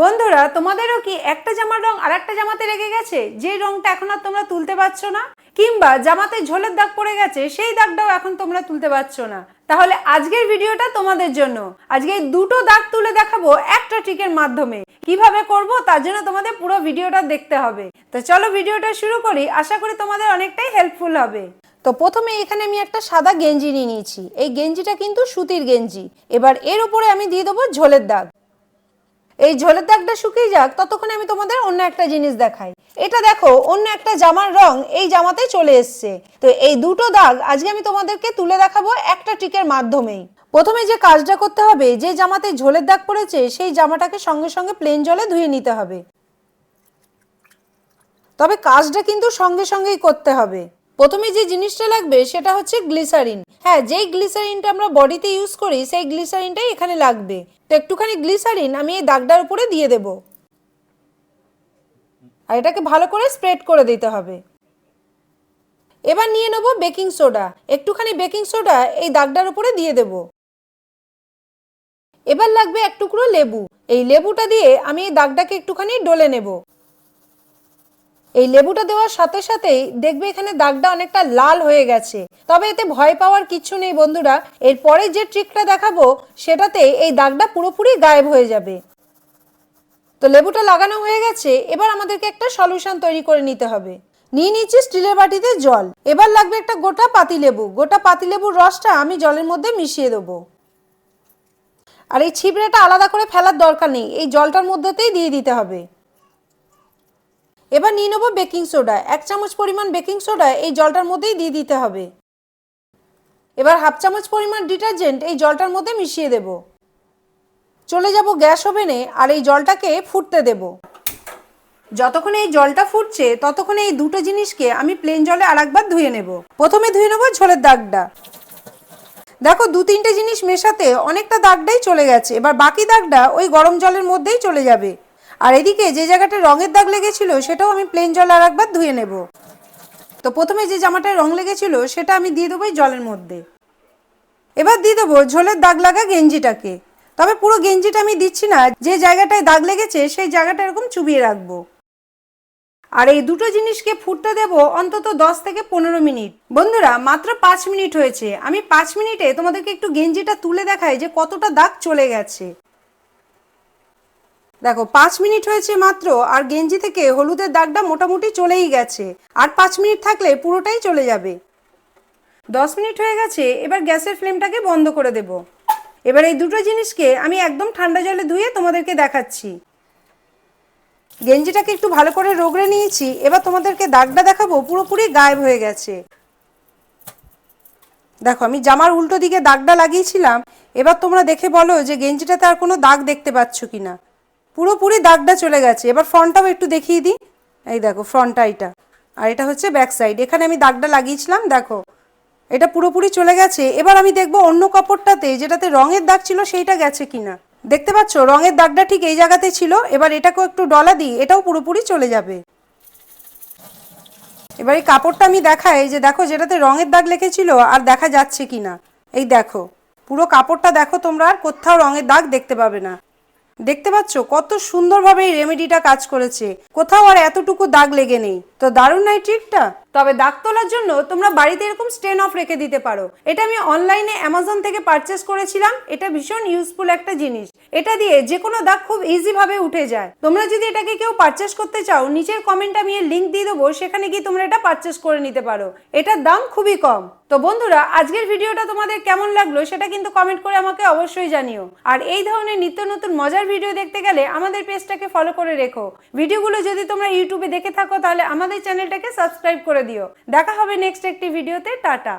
বন্ধুরা, তোমাদেরও কি একটা জামার রং আর একটা জামাতে লেগে গেছে? যে রংটা এখন আর তোমরা তুলতে পারছ না? কিংবা জামাতে ঝোলের দাগ পড়ে গেছে, সেই দাগটাও এখন তোমরা তুলতে পারছ না। তাহলে আজকের ভিডিওটা তোমাদের জন্য। আজকে দুটো দাগ তুলে দেখাবো একটা ট্রিকের মাধ্যমে। কীভাবে করব তার জন্য তোমাদের পুরো ভিডিওটা দেখতে হবে। তো চলো ভিডিওটা শুরু করি। আশা করি তোমাদের অনেকটাই হেল্পফুল হবে। তো প্রথমে এখানে আমি একটা সাদা গেঞ্জি নিয়ে নিয়েছি। এই গেঞ্জিটা কিন্তু সুতির গেঞ্জি। এবার এর উপরে আমি দিয়ে দেবো ঝোলের দাগ। এই ঝোলের দাগটা শুকিয়ে যাক, ততক্ষণে আমি তোমাদের অন্য একটা জিনিস দেখাই। এটা দেখো, অন্য একটা জামার রং এই জামাতে চলে এসছে। তো এই দুটো দাগ আজকে আমি তোমাদেরকে তুলে দেখাবো একটা ট্রিকের মাধ্যমেই। প্রথমে যে কাজটা করতে হবে, যে জামাতে ঝোলের দাগ পড়েছে, সেই জামাটাকে সঙ্গে সঙ্গে প্লেন জলে ধুয়ে নিতে হবে। তবে কাজটা কিন্তু সঙ্গে সঙ্গেই করতে হবে। প্রথমে যে জিনিসটা লাগবে সেটা হচ্ছে গ্লিসারিন। হ্যাঁ যেই গ্লিসারিনটা আমরা বডিতে ইউজ করি, সেই গ্লিসারিনটাই এখানে লাগবে। তো একটুখানি গ্লিসারিন আমি এই দাগটার উপরে দিয়ে দেব। আর এটাকে ভালো করে স্প্রেড করে দিতে হবে। এবার নিয়ে নেব বেকিং সোডা। একটুখানি বেকিং সোডা এই দাগটার উপরে দিয়ে দেব। এবার লাগবে এক টুকরো লেবু। এই লেবুটা দিয়ে আমি এই দাগটাকে একটুখানি ডলে নেব। এই লেবুটা দেওয়ার সাথে সাথেই দেখবে এখানে দাগটা অনেকটা লাল হয়ে গেছে। তবে এতে ভয় পাওয়ার কিচ্ছু নেই বন্ধুরা। এরপরে যে ট্রিকটা দেখাবো, সেটাতে এই দাগটা পুরোপুরি গায়েব হয়ে যাবে। তো লেবুটা লাগানো হয়ে গেছে, এবার আমাদেরকে একটা সলিউশন তৈরি করে নিতে হবে। নিয়ে নিচ্ছি স্টিলের বাটিতে জল। এবার লাগবে একটা গোটা পাতিলেবু গোটা পাতিলেবুর রসটা আমি জলের মধ্যে মিশিয়ে দেবো। আর এই ছিবড়েটা আলাদা করে ফেলার দরকার নেই। এই জলটার মধ্যেতেই দিয়ে দিতে হবে। এবার নিয়ে নেব বেকিং সোডা। এক চামচ পরিমাণ বেকিং সোডা এই জলটার মধ্যেই দিয়ে দিতে হবে। এবার হাফ চামচ পরিমাণ ডিটারজেন্ট এই জলটার মধ্যে মিশিয়ে দেব। চলে যাব গ্যাস ওভেনে আর এই জলটাকে ফুটতে দেব। যতক্ষণ এই জলটা ফুটছে, ততক্ষণ এই দুটো জিনিসকে আমি প্লেন জলে আরেকবার ধুয়ে নেব। প্রথমে ধুয়ে নেব ঝোলের দাগটা। দেখো, দু তিনটে জিনিস মেশাতে অনেকটা দাগটাই চলে গেছে। এবার বাকি দাগটা ওই গরম জলের মধ্যেই চলে যাবে। আর এদিকে যে জায়গাটা রঙের দাগ লেগেছিল, সেটাও আমি প্লেন জল আর একবার ধুয়ে নেব। তো প্রথমে যে জামাটায় রং লেগেছিল, সেটা আমি দিয়ে দেবো এই জলের মধ্যে। এবার দিয়ে দেবো ঝোলের দাগ লাগা গেঞ্জিটাকে। তবে পুরো গেঞ্জিটা আমি দিচ্ছি না, যে জায়গাটায় দাগ লেগেছে, সেই জায়গাটা এরকম চুবিয়ে রাখব। আর এই দুটো জিনিসকে ফুটতে দেব অন্তত দশ থেকে পনেরো মিনিট। বন্ধুরা, মাত্র পাঁচ মিনিট হয়েছে। আমি পাঁচ মিনিটে তোমাদেরকে একটু গেঞ্জিটা তুলে দেখাই যে কতটা দাগ চলে গেছে। দেখো, পাঁচ মিনিট হয়েছে মাত্র, আর গেঞ্জি থেকে হলুদের দাগটা মোটামুটি চলেই গেছে। আর পাঁচ মিনিট থাকলে পুরোটাই চলে যাবে। দশ মিনিট হয়ে গেছে, এবার গ্যাসের ফ্লেমটাকে বন্ধ করে দেব। এবার এই দুটো জিনিসকে আমি একদম ঠান্ডা জলে ধুয়ে তোমাদেরকে দেখাচ্ছি। গেঞ্জিটাকে একটু ভালো করে রোগড়ে নিয়েছি, এবার তোমাদেরকে দাগটা দেখাবো, পুরোপুরি গায়েব হয়ে গেছে। দেখো, আমি জামার উল্টো দিকে দাগটা লাগিয়েছিলাম, এবার তোমরা দেখে বলো যে গেঞ্জিটাতে আর কোনো দাগ দেখতে পাচ্ছ কিনা। পুরোপুরি দাগটা চলে গেছে। এবার ফ্রন্টটাও একটু দেখিয়ে দিই। এই দেখো, ফ্রন্টটা এটা আর এটা হচ্ছে ব্যাক সাইড এখানে আমি দাগটা লাগিয়েছিলাম, দেখো। এটা পুরোপুরি চলে গেছে। এবার আমি দেখব অন্য কাপড়টাতে যেটাতে রঙের দাগ ছিল সেইটা গেছে কিনা। দেখতে পাচ্ছ? রঙের দাগটা ঠিক এই জায়গাতে ছিল। এবার এটাকেও একটু ডলা দিই। এটাও পুরোপুরি চলে যাবে। এবার এই কাপড়টা আমি দেখাই। যে দেখো, যেটাতে রঙের দাগ লেগেছিল আর দেখা যাচ্ছে কিনা। এই দেখো, পুরো কাপড়টা দেখো তোমরা, আর কোথাও রঙের দাগ দেখতে পাবে না। দেখতে পাচ্ছ কত সুন্দরভাবে এই রেমেডিটা কাজ করেছে। কোথাও আর এতটুকু দাগ লেগে নেই। তো দারুণ নাই ট্রিকটা তবে দাগ তোলার জন্য তোমরা বাড়িতে এরকম স্টেন অফ রেখে দিতে পারো। এটা আমি অনলাইনে অ্যামাজন থেকে পারচেস করেছিলাম। এটা ভীষণ ইউজফুল একটা জিনিস। এটা দিয়ে যে কোনো দাগ খুব ইজি ভাবে উঠে যায়। তোমরা যদি এটাকে কেউ পারচেস করতে চাও, নিচের কমেন্ট আমি এর লিঙ্ক দিয়ে দেবো, সেখানে গিয়ে তোমরা এটা পারচেস করে নিতে পারো। এটার দাম খুবই কম। তো বন্ধুরা, আজকের ভিডিওটা তোমাদের কেমন লাগল সেটা কিন্তু কমেন্ট করে আমাকে অবশ্যই জানিও। আর এই ধরনের নিত্য নতুন মজার ভিডিও দেখতে গেলে আমাদের পেজটাকে ফলো করে রেখো। ভিডিওগুলো যদি তোমরা ইউটিউবে দেখে থাকো, তাহলে আমাদের চ্যানেলটাকে সাবস্ক্রাইব করে দিও। দেখা হবে নেক্সট একটি ভিডিওতে টাটা।